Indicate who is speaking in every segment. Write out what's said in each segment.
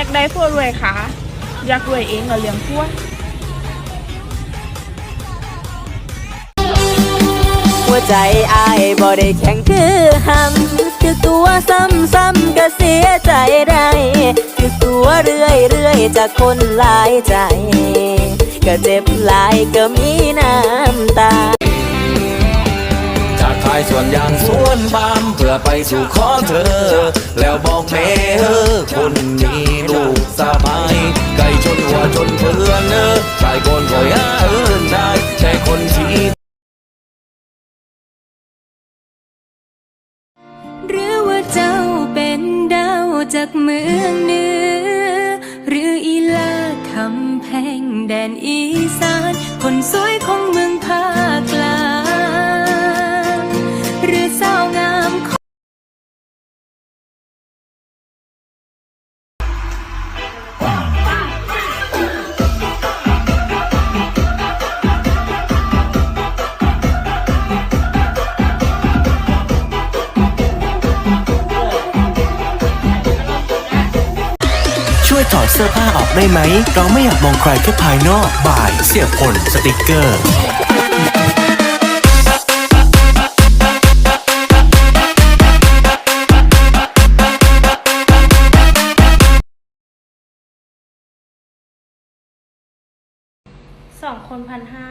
Speaker 1: ไม่อยากได้ผัวรวยค่ะอยากรวยเองเหรอเลี้ยงผัว
Speaker 2: หัวใจอายบ่ได้แข็งคือหำคือตัวซ้ำๆก็เสียใจได้คือตัวเรื่อยเรื่อยๆจากคนหลายใจ ก็เจ็บหลายก็มีน้ำตา
Speaker 3: จากทายส่วนยางสวนปาล์มเพื่อไปสู่ขอเธอ แล้วบอกแม่เออคนมี
Speaker 4: จากเมืองเหนือ หรืออีลาคำแพงแดนอีสาน คนสวยของเมืองภาค ว
Speaker 5: ยถอดเสื้อผ้าออกได้ไหม เราไม่อยากมองใครแค่ภายนอกบ่าย เสียบผลสติกเกอร์
Speaker 1: สองคนพันห้า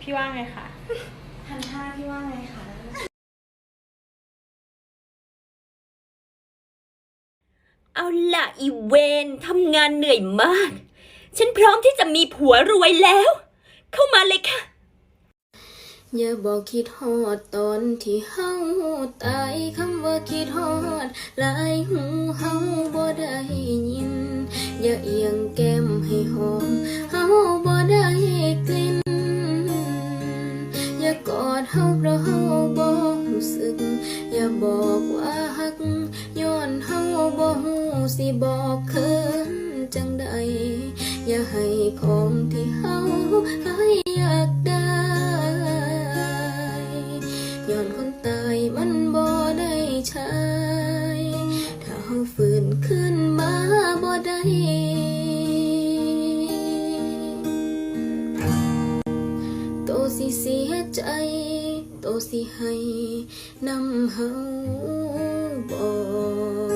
Speaker 1: พี่ว่าไงคะ
Speaker 6: พันห้าพี่ว่าไงคะ
Speaker 7: เอาล่ะอีเวนทำงานเหนื่อยมาก ฉันพร้อมที่จะมีผัวรวยแล้ว เข้ามาเลยค่ะ
Speaker 4: อย่าบอกคิดฮอดตอนที่เฮาตายคำว่าคิดฮอดหลายหูเฮาบ่ได้ยิน อย่าเอียงแก้มให้หอมเฮาบ่ได้กลิ่น อย่ากอดเฮาเพราะเฮาบ่รู้สึก อย่าบอกว่าฮักย้อนเฮาบ่ สิบอกเคืนจังใด อย่าให้ของที่เฮาให้อยากได้ย้อนคนตายมันบ่ได้ใช้ถ้าเฮาฟื้นขึ้นมาบ่ได้โตสิเสียใจ โตสิให้นำเฮาบ่